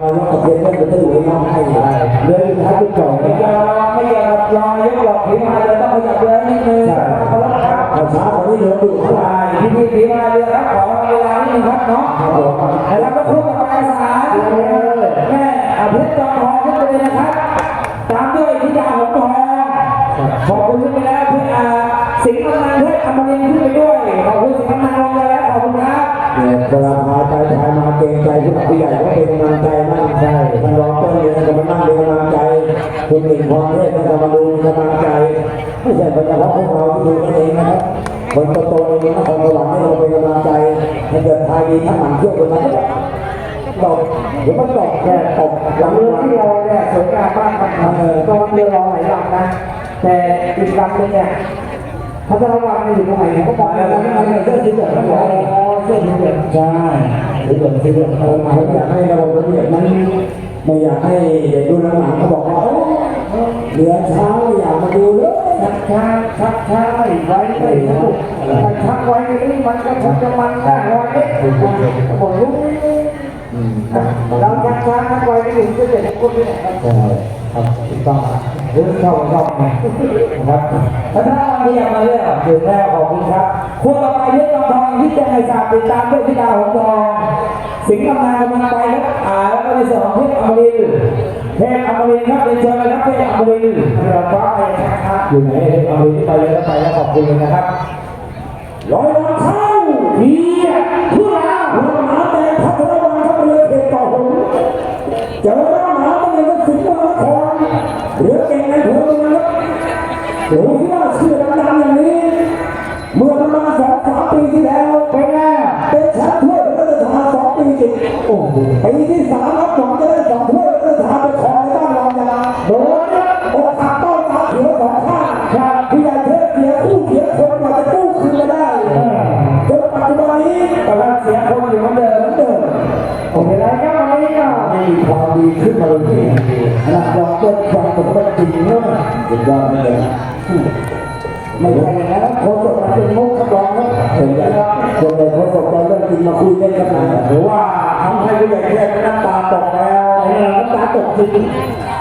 แล้วประเทศก็จะดูน้องให้เรื่องท้ายจุดจบไม่ยอมไม่ยอมรอยกหลอกผีมาเลยต้องขยับเรือนิดนึงเขาล้วครับภาษาคนนี้เดินดูเท่าไหร่ใช่พี่พี่ผีมาเรือครับขอเวลานิดนึงครับเนาะแล้วก็คู่กับปลายสายแม่อภิษจอมทองขึ้นไปเลยนะครับ ตามด้วยพิจารหงทองขอบคุณขึ้นไปแล้วพี่อาสิงห์นันเพอมรินขึ้นไปด้วยขอบคุณสิงห์นันลงไปแล้วขอบคุณครับเนี่ยเวลาพาไปพามาเกรงใจผู้หลักผู้ใหญ่ก็เป็นกำลังใจ ใช่ท่านรองต้นเรียนก็มานั่งเป็นกำลังใจคุณหญิงพรเทพก็มาดูกำลังใจไม่ใช่เป็นเฉพาะพวกเราที่ดูกันเองนะครับคนโตๆในนครสวรรค์ให้เราเป็นกำลังใจถ้าเกิดทายดีถ้าหมั่นเที่ยวกันมตกหรือมันตกแค่ตกหลังเรือที่ที่เราเนี่ยสวยงามมากครับตอนเรือเราหลายลำนะ แต่อีกลำหนึงเนี่ยพระเจ้าระวังอยู่ตรงไหนเนี่ยก็มองแล้วไม่มาเลยเสื้อสีเหลืองครับอ๋อ เสื้อสีเหลืองใช่สีเหลืองสีเหลืองเออผมอยากให้เราระเบียบนั้นไม่อยากให้เด็กดูหนังเขาบอกว่าโอ้เหลือเช้าอยากมาดูเลยชักช้าชักช้าไม่ไว้ไม่สนุกมันชักไว้นี่มันก็ชักจะมันนะไว้ผมรู้เราชักช้าชักไว้ไม่ถึงจะเจ็บคนที่ไหนครับถูกต้องครับเรื่องเข้าชอบไงนะครับแล้วถ้าวันนี้ยังมาเรื่องถึงแล้วขอบคุณครับคู่ต่อไปเพชรทองที่จะ ให้ทราบติดตามด้วยพิดาหงทองสิงห์กำนันกำลังไปครับอ่าแล้วก็ในส่วนของเพชรอมรินเทพอมรินครับเรียนเชิญเลยครับเทพอมรินเรือฟ้าไปครับอยู่ไหนเทพอมรินที่ไปเลยก็ไปแล้วขอบคุณนะครับร้อยวันเข้าเฮียผู้ลาหัวหมาแดงพัฒนาวันเข้าไปเลยเขตต่อหงเจอหน้าหมาต้องเลยก็สิงห์มาครเรือเก่งในเถื่อนครับโอ้ที่าเชื่อนี้ เมื่อประมาณสองสามปีที่แล้วเป็นไงเป็นแชมป์ถ้วยพระราชทานสองปีติดโอ้โหปีที่สามรับหวังจะได้สองถ้วยพระราชทานไปครอในบ้านเรองยาโดนะโอกหักต้องตาเขียวสองข้างครับผู้ใหญ่เทพเสียคู่เสียคนกว่าจะกู้คืนมาได้จนปัจจุบันนี้กำลังเสียคนอยู่เหมือนเดิมเหมือนเดิมโอเคแล้วครับวันนี้ก็มีความดีขึ้นมาเลยที่ขนาดเราเกิดความสมบูรณ์จริงเนอะสุดยอดเลย ไม่ใช่อย่างนั้นโค้ชมาเป็นมุกขับร้องนะเห็นไหมครับคนเลยโค้ชจะเริ่มจริงมาคุยเล่นกันนะหรือว่าทำให้ผู้ใหญ่เทพน้ำตาตกแล้วน้ำตาตกจริง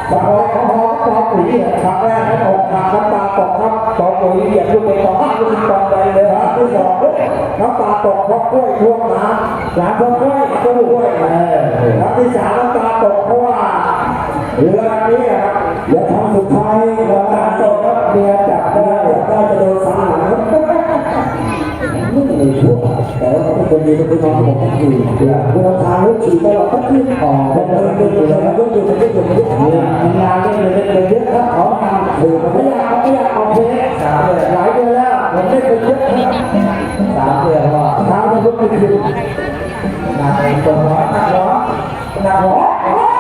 พอเขาพอตอปุ๋ยครั้งแรกเขาตกทางน้ำตาตกครับต่อปุ๋ยเหยียบลูกไปต่อลูกต่อไปเลยคครัรับที่สองน้ำตาตกเพราะกล้วยท่วมน้ำหลานพ่อกล้วยตู้กล้วยเออครั้งที่สามน้ำตาตกเพราะว่าเรือลำนี้ครับเรือทางสุดท้ายน้ำตาตกครับเรือ แต่ว่าทุกคนดีทุกคนนอนบอกทุกทีเรือเรือทางรถขี่ตลอดทุกที่อ๋อเป็นเดินเดินเดินเดินเดินเดินเดินเดินเดินเดินมีงานเล่นเล่นเล่นเยอะครับขอทำคือมันไม่ไม่อยากไม่อยากเอาเพชรสามเดือนหลายเดือนแล้วผมไม่เป็นเยอะสามเดือนว่าเท้ามันลุกไม่ขึ้นหนักตัวร้อนหนักร้อนหนักร้อ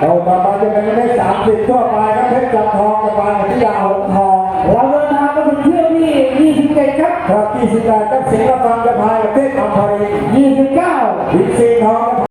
เราต่อไปจะเป็นเลขสามสิบก็ไปครับเพชรจำทองกับปานพิยาวทองเราเดินทางมาถึงเที่ยวที่ยี่สิบเจ็ดครับที่สิบแปดกับสิงห์ะฟังกัพายกับเพชรอัมพริยี่สิบเก้ายี่สิบ